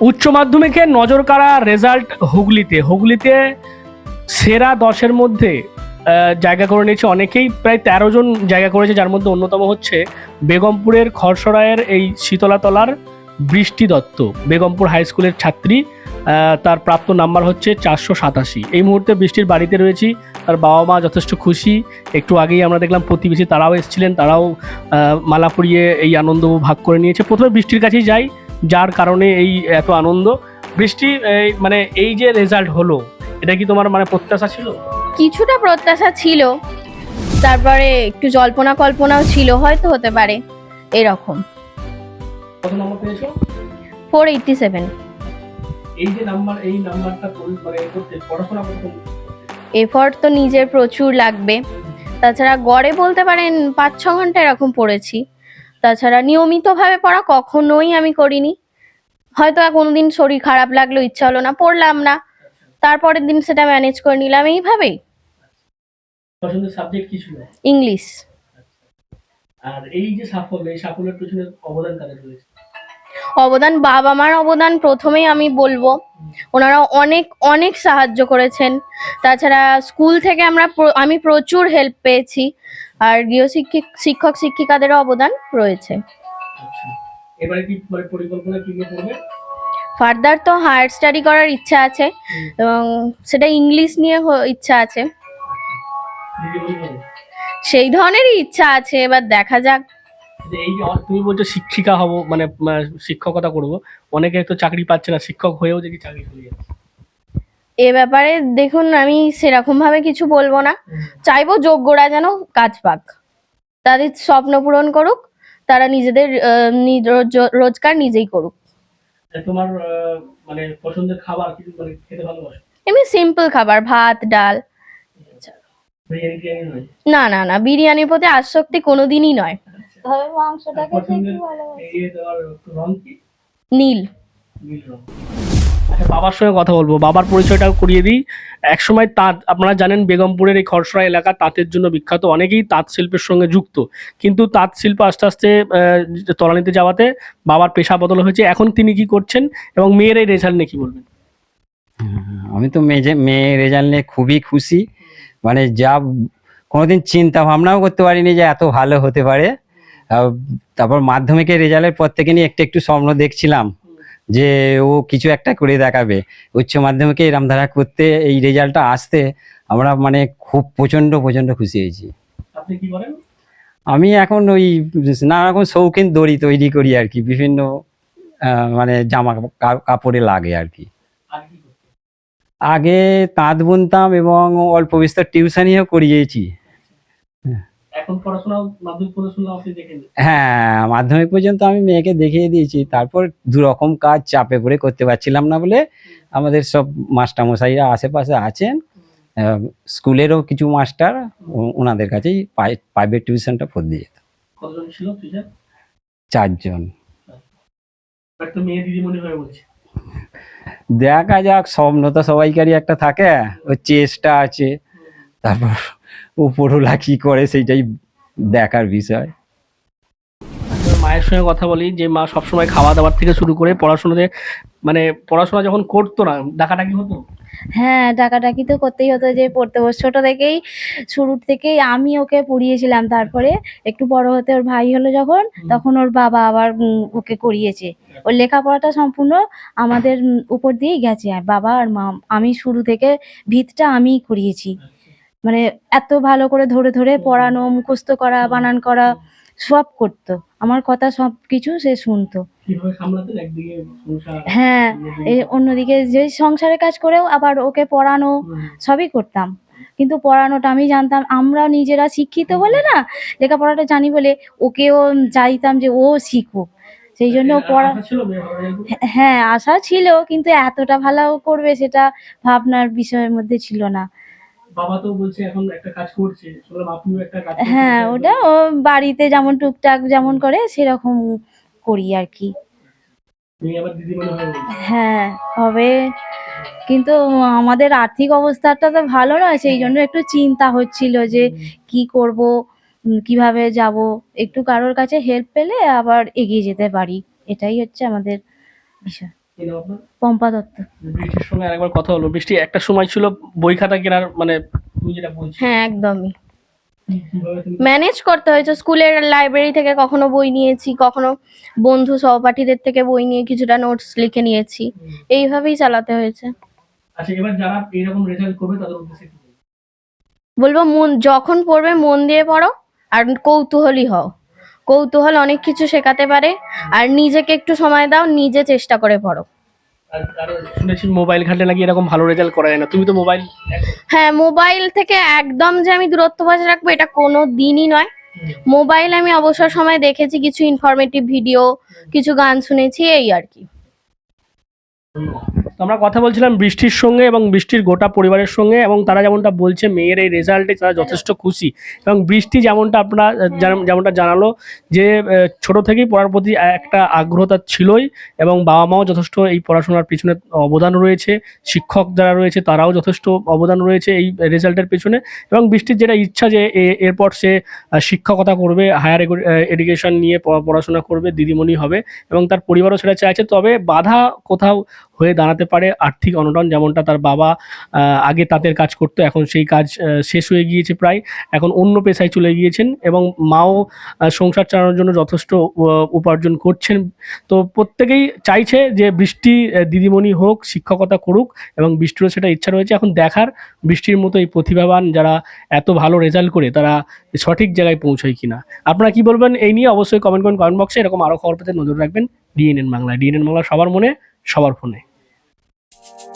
উচ্চ মাধ্যমিকে নজর কাড়া রেজাল্ট হুগলিতে। হুগলিতে সেরা দশের মধ্যে জায়গা করে নিয়েছে অনেকেই, প্রায় তেরো জন জায়গা করেছে, যার মধ্যে অন্যতম হচ্ছে বেগমপুরের খরসরায়ের এই শীতলাতলার বৃষ্টি দত্ত, বেগমপুর হাই স্কুলের ছাত্রী তার প্রাপ্ত নাম্বার হচ্ছে চারশো সাতাশি। এই মুহূর্তে বৃষ্টির বাড়িতে রয়েছি, তার বাবা মা যথেষ্ট খুশি, একটু আগেই আমরা দেখলাম প্রতিবেশী তারাও এসেছিলেন, তারাও মালা পরিয়ে এই আনন্দ ভাগ করে নিয়েছে। প্রথমে বৃষ্টির কাছেই যাই যার কারণে এই এত আনন্দ। বৃষ্টি মানে এই যে রেজাল্ট হলো এটা কি তোমার মানে প্রত্যাশা ছিল? কিছুটা প্রত্যাশা ছিল। তারপরে একটু জল্পনা কল্পনাও ছিল হয়তো হতে পারে এরকম। কত নম্বর পেয়েছ? ফোর এইটটি সেভেন এই যে নাম্বার এই নাম্বারটা তোল- করতে পড়াশোনা করতে এফর্ট তো নিজের প্রচুর লাগবে। তাছাড়া গড়ে বলতে পারেন পাঁচ ছ ঘণ্টা এরকম পড়েছি। তাছাড়া নিয়মিতভাবে পড়া কখনোই আমি করিনি। হয়তো কোনোদিন শরীর খারাপ লাগল ইচ্ছা হলো না পড়লাম না। তারপরের দিন সেটা ম্যানেজ করে নিলাম এইভাবেই। পছন্দের সাবজেক্ট কি ছিল? ইংলিশ আর এই যে সাফল্য এই সাফল্যের পেছনে অবদান কাদের রয়েছে? অবদান বাবা মার অবদান প্রথমেই আমি বলব। ওনারা অনেক অনেক সাহায্য করেছেন। তাছাড়া স্কুল থেকে আমরা আমি প্রচুর হেল্প পেয়েছি। আর গৃহশিক্ষিক শিক্ষক শিক্ষিকাদেরও অবদান রয়েছে। আচ্ছা। এবারে কি মানে পরিকল্পনা কি নিয়ে ফার্দার তো হায়ার স্টাডি করার ইচ্ছা আছে এবং সেটা ইংলিশ নিয়ে ইচ্ছা আছে। সেই ধরনেরই ইচ্ছা আছে এবার দেখা যাক। এই তুমি বলছো শিক্ষিকা হব মানে শিক্ষকতা করব অনেকে তো চাকরি পাচ্ছে না শিক্ষক হয়েও দেখি চাকরি যাচ্ছে এ ব্যাপারে দেখুন আমি সেরকম ভাবে কিছু বলব না। চাইব যোগ্যরা যেন কাজ পাক। তাদের স্বপ্ন পূরণ করুক তারা নিজেদের নিজ- রোজ- রোজগার নিজেই করুক। তোমার মানে পছন্দের খাবার কিছু মানে খেতে ভালোবাসো? এমনি সিম্পল খাবার ভাত ডাল। না না না বিরিয়ানির প্রতি আসক্তি কোনোদিনই নয়। তবে মাংসটাকে ভালোবাসি। রং কি? নীল। নীল রং। আচ্ছা বাবার সঙ্গে কথা বলব। বাবার পরিচয়টাও করিয়ে দিই। একসময় তাঁত, আপনারা জানেন বেগমপুরের এই খরসরা এলাকা তাঁতের জন্য বিখ্যাত। অনেকেই তাঁত শিল্পের সঙ্গে যুক্ত। কিন্তু তাঁত শিল্প আস্তে আস্তে তলানিতে যাওয়াতে বাবার পেশা বদল হয়েছে। এখন তিনি কি করছেন এবং মেয়ের এই রেজাল্ট নিয়ে কি বলবেন? আমি তো মেয়ে মেয়ে রেজাল্ট নিয়ে খুবই খুশি। মানে যা, কোনোদিন চিন্তা ভাবনাও করতে পারিনি যে এত ভালো হতে পারে। তারপর মাধ্যমিকের রেজাল্টের পর থেকে নিয়ে একটু একটু স্বপ্ন দেখছিলাম। যে ও কিছু একটা করে দেখাবে। উচ্চ মাধ্যমিকে এরম ধারা করতে এই রেজাল্টটা আসতে আমরা মানে খুব প্রচণ্ড প্রচণ্ড খুশি হয়েছি। আপনি কি করেন আমি এখন ওই নানা রকম শৌখিন দড়ি তৈরি করি আর কি বিভিন্ন মানে জামা কাপড়ে লাগে আর কি? আগে তাঁত বুনতাম এবং অল্প বিস্তর টিউশনিও করিয়েছি। এখন পড়াশোনা মাধ্যমিক পড়াশোনা আপনি দেখেন হ্যাঁ মাধ্যমিক পর্যন্ত আমি মেয়েকে দেখিয়ে দিয়েছি। তারপর দু রকম কাজ চাপে পড়ে করতে পারছিলাম না বলে আমাদের সব মাস্টারমশাইরা আশেপাশে আছেন। স্কুলেরও কিছু মাস্টার ওনাদের কাছেই প্রাইভেট টিউশনটা পড়তে যেত। কতজন ছিল টিচার চারজন। মেয়ে দিদিমণি হয়ে বলছে। দেখা যাক স্বপ্ন তো সবাইকারই একটা থাকে। ওই চেষ্টা আছে। তারপর উপরওয়ালা কি করে সেইটাই দেখার বিষয়। মায়ের সঙ্গে কথা বলি যে মা সবসময় খাওয়া দাওয়ার থেকে শুরু করে পড়াশোনাতে মানে পড়াশোনা যখন করতো না ডাকাডাকি হতো? হ্যাঁ ডাকাডাকি তো করতেই হতো যে পড়তে বস ছোট থেকেই শুরুর থেকেই আমি ওকে পড়িয়েছিলাম। তারপরে একটু বড় হতে ওর ভাই হলো যখন তখন ওর বাবা আবার ওকে করিয়েছে। ওর লেখাপড়াটা সম্পূর্ণ আমাদের উপর দিয়েই গেছে। আর বাবা আর মা আমি শুরু থেকে ভিতটা আমিই করিয়েছি। মানে এত ভালো করে ধরে ধরে পড়ানো মুখস্থ করা বানান করা সব করতো। আমার কথা সব কিছু সে শুনতো। হ্যাঁ অন্যদিকে- যে সংসারের কাজ করেও আবার ওকে পড়ানো সবই করতাম। কিন্তু পড়ানোটা আমি জানতাম আমরা নিজেরা শিক্ষিত বলে না লেখাপড়াটা জানি বলে ওকেও চাইতাম যে ও শিখুক। সেই জন্য পড়া করবে? হ্যাঁ আশা ছিল কিন্তু এতটা ভালো করবে সেটা ভাবনার বিষয়ের মধ্যে ছিল না। বাবা তো বলছে এখন একটা কাজ করছে শুনলাম আপনিও একটা কাজ হ্যাঁ ওটা ও বাড়িতে যেমন টুকটাক যেমন করে সেরকম করি আর কি। হয়ে হবে। কিন্তু আমাদের আর্থিক অবস্থাটা তো ভালো নয় সেই জন্য একটু চিন্তা হচ্ছিল যে কি করব কীভাবে যাব। একটু কারোর কাছে হেল্প পেলে আবার এগিয়ে যেতে পারি। এটাই হচ্ছে আমাদের বিষয়? পম্পা দত্ত। বৃষ্টির সঙ্গে আরেকবার কথা হলো বৃষ্টি একটা সময় ছিল বই খাতা কেনার মানে তুমি যেটা বলছো। হ্যাঁ একদমই। ম্যানেজ করতে হয়েছে। স্কুলের লাইব্রেরি থেকে কখনো বই নিয়েছি কখনো বন্ধু সহপাঠীদের থেকে বই নিয়ে কিছুটা নোটস লিখে নিয়েছি। এইভাবেই চালাতে হয়েছে। আচ্ছা এবার যারা এইরকম রেজাল্ট করবে তাদের উদ্দেশ্যে বলব মন যখন পড়বে মন দিয়ে পড়ো আর কৌতূহলী হও। কৌতূহল অনেক কিছু শেখাতে পারে। আর নিজেকে একটু সময় দাও নিজে চেষ্টা করে পড়ো। শুনেছি মোবাইল ঘাটলে নাকি এরকম ভালো রেজাল্ট করা যায় না। তুমি তো মোবাইল হ্যাঁ মোবাইল থেকে একদম যে আমি দূরত্ব বজায় রাখব এটা কোনো দিনই নয়। মোবাইল আমি অবসর সময় দেখেছি কিছু ইনফরমেটিভ ভিডিও কিছু গান শুনেছি এই আর কি। তো আমরা কথা বলছিলাম বৃষ্টির সঙ্গে এবং বৃষ্টির গোটা পরিবারের সঙ্গে এবং তারা যেমনটা বলছে, মেয়ের এই রেজাল্টে তারা যথেষ্ট খুশি। এবং বৃষ্টি যেমনটা আপনারা যেমনটা জানালো যে ছোট থেকেই পড়ার প্রতি একটা আগ্রহ তার ছিলই এবং বাবা মাও যথেষ্ট এই পড়াশোনার পিছনে অবদান রয়েছে, শিক্ষক যারা রয়েছে তারাও যথেষ্ট অবদান রয়েছে এই রেজাল্টের পেছনে এবং বৃষ্টির যেটা ইচ্ছা যে এরপর সে শিক্ষকতা করবে হায়ার এডুকেশন নিয়ে পড়াশোনা করবে, দিদিমণি হবে এবং তার পরিবারও সেটা চাইছে। তবে বাধা কোথাও হয়ে দাঁড়াতে পারে। আর্থিক অনটন যেমনটা তার বাবা আগে তাঁতের কাজ করতো, এখন সেই কাজ শেষ হয়ে গিয়েছে প্রায়। এখন অন্য পেশায় চলে গিয়েছেন এবং মাও সংসার চালানোর জন্য যথেষ্ট উপার্জন করছেন। তো প্রত্যেকেই চাইছে যে বৃষ্টি দিদিমণি হোক, শিক্ষকতা করুক এবং বৃষ্টিরও সেটা ইচ্ছা রয়েছে। এখন দেখার বৃষ্টির মতো এই প্রতিভাবান যারা এত ভালো রেজাল্ট করে, তারা সঠিক জায়গায় পৌঁছয় কিনা। আপনারা কি বলবেন এই নিয়ে? অবশ্যই কমেন্ট করুন, কমেন্ট বক্সে এরকম আরও খবর পেতে নজর রাখবেন। ডিএনএন বাংলা ডিএনএন বাংলা সবার মনে, সবার ফোনে। Thank you.